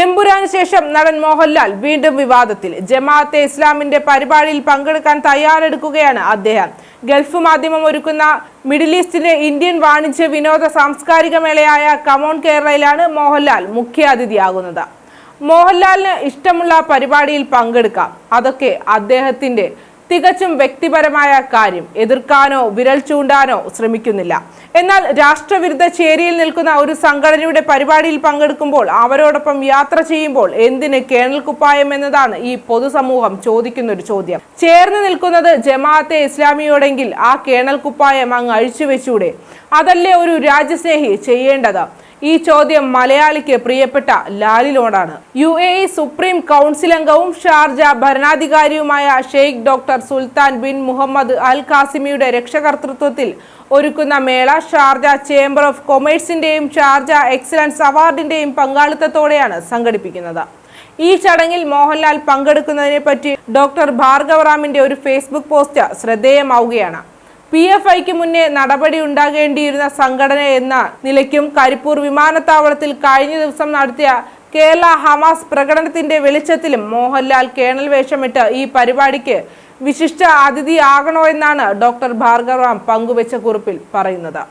എമ്പുരാന് ശേഷം നടൻ മോഹൻലാൽ വീണ്ടും വിവാദത്തിൽ. ജമാഅത്തെ ഇസ്ലാമിന്റെ പരിപാടിയിൽ പങ്കെടുക്കാൻ തയ്യാറെടുക്കുകയാണ് അദ്ദേഹം. ഗൾഫ് മാധ്യമം ഒരുക്കുന്ന മിഡിൽ ഈസ്റ്റിലെ ഇന്ത്യൻ വാണിജ്യ വിനോദ സാംസ്കാരിക മേളയായ കമോൺ കേരളയിലാണ് മോഹൻലാൽ മുഖ്യാതിഥിയാകുന്നത്. മോഹൻലാലിന് ഇഷ്ടമുള്ള പരിപാടിയിൽ പങ്കെടുക്കാം. അതൊക്കെ അദ്ദേഹത്തിന്റെ തികച്ചും വ്യക്തിപരമായ കാര്യം. എതിർക്കാനോ വിരൽ ചൂണ്ടാനോ ശ്രമിക്കുന്നില്ല. എന്നാൽ രാഷ്ട്രവിരുദ്ധ ചേരിയിൽ നിൽക്കുന്ന ഒരു സംഘടനയുടെ പരിപാടിയിൽ പങ്കെടുക്കുമ്പോൾ അവരോടൊപ്പം യാത്ര ചെയ്യുമ്പോൾ എന്തിന് കേണൽ കുപ്പായം എന്നതാണ് ഈ പൊതുസമൂഹം ചോദിക്കുന്ന ഒരു ചോദ്യം. ചേർന്ന് നിൽക്കുന്നത് ജമാഅത്തെ ഇസ്ലാമിയോടെങ്കിൽ ആ കേണൽ കുപ്പായം അങ്ങ് അഴിച്ചു വെച്ചൂടെ അതല്ലേ ഒരു രാജ്യസ്നേഹി ചെയ്യേണ്ടത്? ഈ ചോദ്യം മലയാളിക്ക് പ്രിയപ്പെട്ട ലാലിനോടാണ് U A E supreme council അംഗവും Sharjah ഭരണാധികാരിയുമായ Sheikh doctor Sultan bin Muhammad al കാസിമിയുടെ രക്ഷകർത്തൃത്വത്തിൽ ഒരുക്കുന്ന മേള ഷാർജ ചേംബർ ഓഫ് കൊമേഴ്സിന്റെയും ഷാർജ എക്സലൻസ് അവാർഡിന്റെയും പങ്കാളിത്തത്തോടെയാണ് സംഘടിപ്പിക്കുന്നത്. ഈ ചടങ്ങിൽ മോഹൻലാൽ പങ്കെടുക്കുന്നതിനെ പറ്റി ഡോക്ടർ ഭാർഗവറാമിന്റെ ഒരു ഫേസ്ബുക്ക് പോസ്റ്റ് ശ്രദ്ധേയമാവുകയാണ്. പി എഫ് ഐക്ക് മുന്നേ നടപടി ഉണ്ടാകേണ്ടിയിരുന്ന സംഘടന എന്ന നിലയ്ക്കും കരിപ്പൂർ വിമാനത്താവളത്തിൽ കഴിഞ്ഞ ദിവസം നടത്തിയ കേരള ഹമാസ് പ്രകടനത്തിന്റെ വെളിച്ചത്തിലും മോഹൻലാൽ കേണൽ വേഷമിട്ട് ഈ പരിപാടിക്ക് വിശിഷ്ട അതിഥിയാകണോ എന്നാണ് ഡോക്ടർ ഭാർഗവറാം പങ്കുവച്ച കുറിപ്പിൽ പറയുന്നത്.